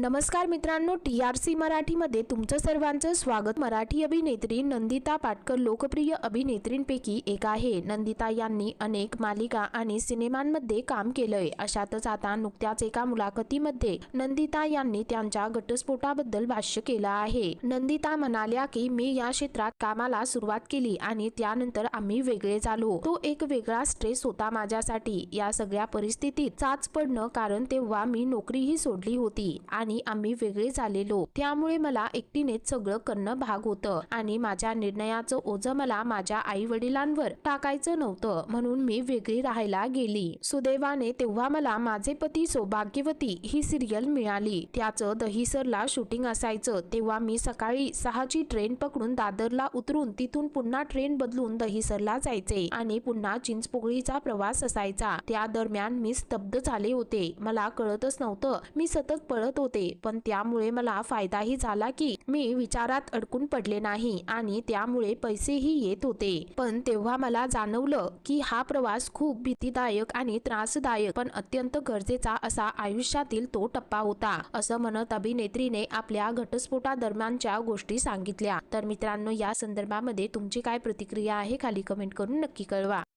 नमस्कार मित्रांनो T R C मराठीमध्ये तुमचं सर्वांचं स्वागत. मराठी अभिनेत्री नंदिता पाटकर लोकप्रिय अभिनेत्रींपैकी एक आहे. नंदिता यांनी अनेक मालिका आणि सिनेमांमध्ये काम केलंय. अशातच आता नुकत्याच एका मुलाखतीमध्ये नंदिता यांनी त्यांच्या घटस्फोटाबद्दल भाष्य केलं आहे. नंदिता म्हणाल्या की मी या क्षेत्रात कामाला सुरुवात केली आणि त्यानंतर आम्ही वेगळे झालो. तो एक वेगळा स्ट्रेस होता माझ्यासाठी. या सगळ्या परिस्थितीत चाच पडणं कारण तेव्हा मी नोकरीही सोडली होती आणि आम्ही वेगळे झालेलो त्यामुळे मला एकटीनेच सगळं करणं भाग होतं आणि माझ्या निर्णयाचं ओझं मला माझ्या आई वडिलांवर टाकायचं नव्हतं. म्हणून मी वेगळी राहायला गेली. सुदैवाने तेव्हा मला माझे पती सौभाग्यवती ही सिरियल मिळाली. त्याचं दहिसरला शूटिंग असायचं. तेव्हा मी सकाळी सहाची ट्रेन पकडून दादरला उतरून तिथून पुन्हा ट्रेन बदलून दहिसरला जायचे आणि पुन्हा चिंचपोकळीचा प्रवास असायचा. त्या दरम्यान मी स्तब्ध झाले होते. मला कळतच नव्हतं. मी सतत पळत होते. होते. पण त्यामुळे मला फायदाही झाला की मी विचारात अडकून पडले नाही आणि त्यामुळे पैसेही येत होते. पण तेव्हा मला जाणवलं की हा प्रवास खूप भीतीदायक आणि त्रासदायक पण अत्यंत गरजेचा असा आयुष्यातील तो टप्पा होता असं म्हणत अभिनेत्रीने आपल्या घटस्फोटादरम्यानच्या गोष्टी सांगितल्या. तर मित्रांनो या संदर्भामध्ये तुमची काय प्रतिक्रिया आहे? खाली कमेंट करून नक्की कळवा.